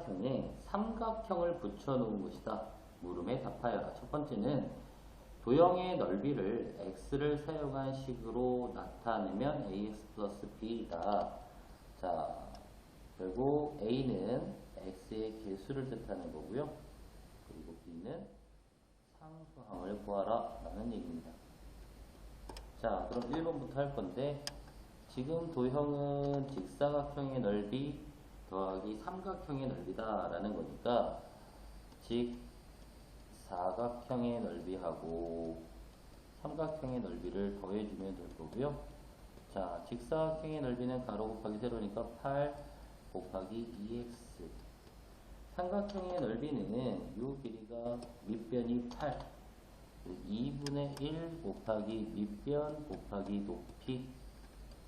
사각형에 삼각형을 붙여놓은 것이다. 물음에 답하여라. 첫 번째는 도형의 넓이를 x를 사용한 식으로 나타내면 ax 플러스 b이다. 자, 결국 a는 x의 개수를 뜻하는 거고요. 그리고 b는 상수항을 구하라 라는 얘기입니다. 자, 그럼 1번부터 할 건데 지금 도형은 직사각형의 넓이 더하기 삼각형의 넓이다 라는 거니까 직 사각형의 넓이하고 삼각형의 넓이를 더해주면 될 거고요. 자, 직사각형의 넓이는 가로 곱하기 세로니까 8 곱하기 2x 삼각형의 넓이는 이 길이가 밑변이 8 2분의 1 곱하기 밑변 곱하기 높이.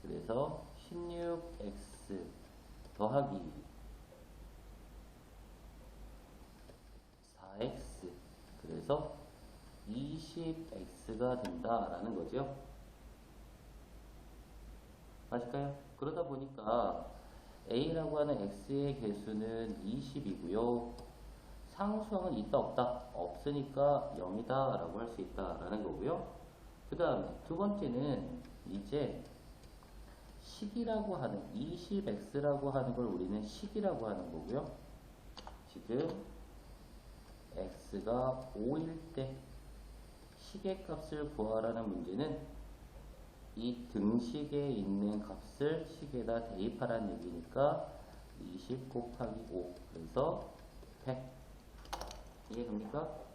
그래서 16x 더하기 4x 그래서 20x가 된다라는 거죠. 맞을까요? 그러다 보니까 a라고 하는 x의 개수는 20이고요. 상수항은 있다 없다? 없으니까 0이다 라고 할 수 있다 라는 거고요. 그 다음에 두 번째는 이제 식이라고 하는 20x라고 하는 걸 우리는 식이라고 하는 거고요. 지금 x가 5일 때 식의 값을 구하라는 문제는 이 등식에 있는 값을 식에다 대입하라는 얘기니까 20 곱하기 5 그래서 100 이해됩니까?